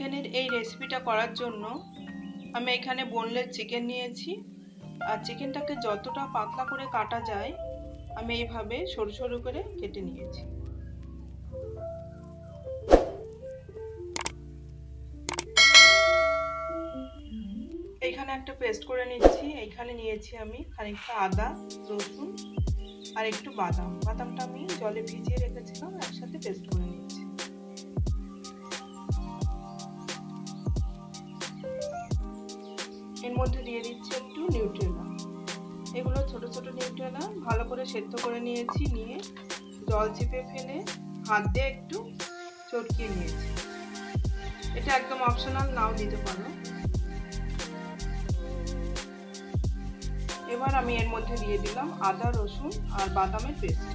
চিকেনের এই রেসিপিটা করার জন্য আমি এখানে বোনলেস চিকেন নিয়েছি। আর চিকেনটাকে যতটা পাতলা করে কাটা যায়, আমি এইভাবে সরু সরু করে কেটে নিয়েছি। এইখানে একটা পেস্ট করে নিচ্ছি। এইখানে নিয়েছি আমি খানিকটা আদা, রসুন আর একটু বাদাম। বাদামটা আমি জলে ভিজিয়ে রেখেছিলাম, একসাথে পেস্ট করে মধ্যে দিয়ে দিচ্ছি একটু নিউট্রেলা এগুলো ছোট ছোট নিউট্রেলা ভালো করে সেদ্ধ করে নিয়েছি, নিয়ে জল চিপে ফেলে হাত দিয়ে একটু চটকিয়ে নিয়েছি। এটা একদম অপশনাল নাও দিতে পারো। এবার আমি এর মধ্যে দিয়ে দিলাম আদা, রসুন আর বাদামের পেস্ট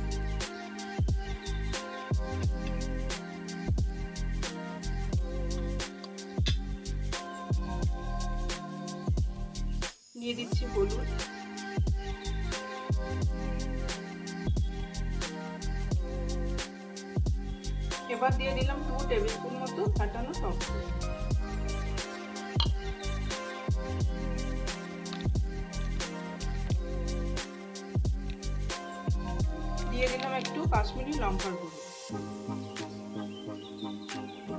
দিয়ে দিচ্ছি হলুদ। এবার দিয়ে দিলাম টু টেবিল স্পুন মতো ফাটানো টক দিয়ে দিলাম একটু কাশ্মীরি লঙ্কার গুঁড়ো।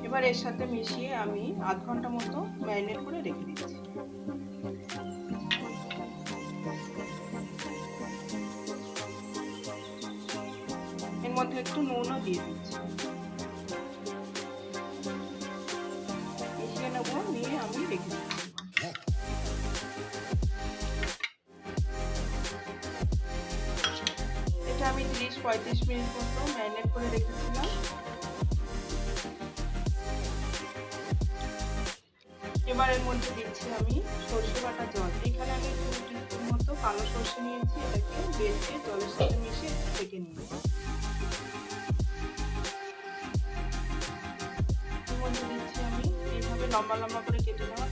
এবার এর সাথে মিশিয়ে আমি আধ ঘণ্টা মতো ম্যারিনেট করে রেখে দিচ্ছি। এর মধ্যে একটু নুনও দিয়ে দিচ্ছি। মিশিয়ে নেব, নিয়ে আমি রেখে দিচ্ছি। এটা আমি তিরিশ, পঁয়ত্রিশ মিনিট মতো ম্যারিনেট করে রেখেছিলাম। এবার এর মধ্যে দিচ্ছি আমি সর্ষে বাটা জল। এখানে আমি দু মতো কালো সর্ষে নিয়েছি, এটাকে বেটে জলের সাথে মিশিয়ে ঢেকে নিয়েছি। লম্বা লম্বা করে কেটে নেওয়া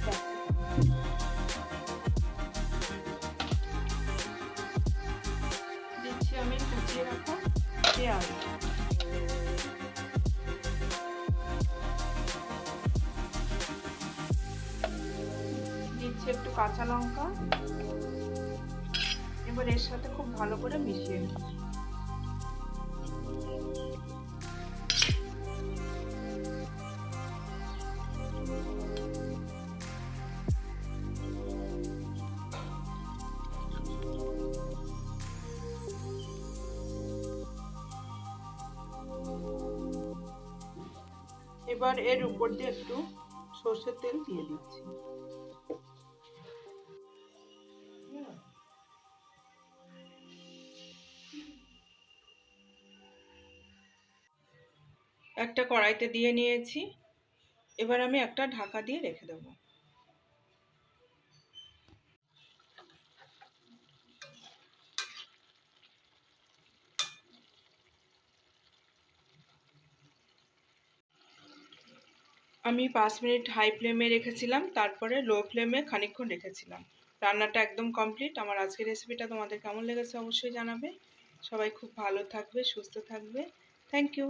দিচ্ছি আমি কুচিয়ে রাখা পেঁয়াজ। দিচ্ছি একটু কাঁচা লঙ্কা। এবার এর সাথে খুব ভালো করে মিশিয়ে নিই এবার এর উপর দিয়ে একটু সর্ষের তেল দিয়ে দিচ্ছি। একটা কড়াইতে দিয়ে নিয়েছি। এবার আমি একটা ঢাকা দিয়ে রেখে দেবো। আমি পাঁচ মিনিট হাই ফ্লেমে রেখেছিলাম, তারপরে লো ফ্লেমে খানিকক্ষণ রেখেছিলাম। রান্নাটা একদম কমপ্লিট আমার আজকের রেসিপিটা তোমাদের কেমন লেগেছে অবশ্যই জানাবে। সবাই খুব ভালো থাকবে, সুস্থ থাকবে। Thank you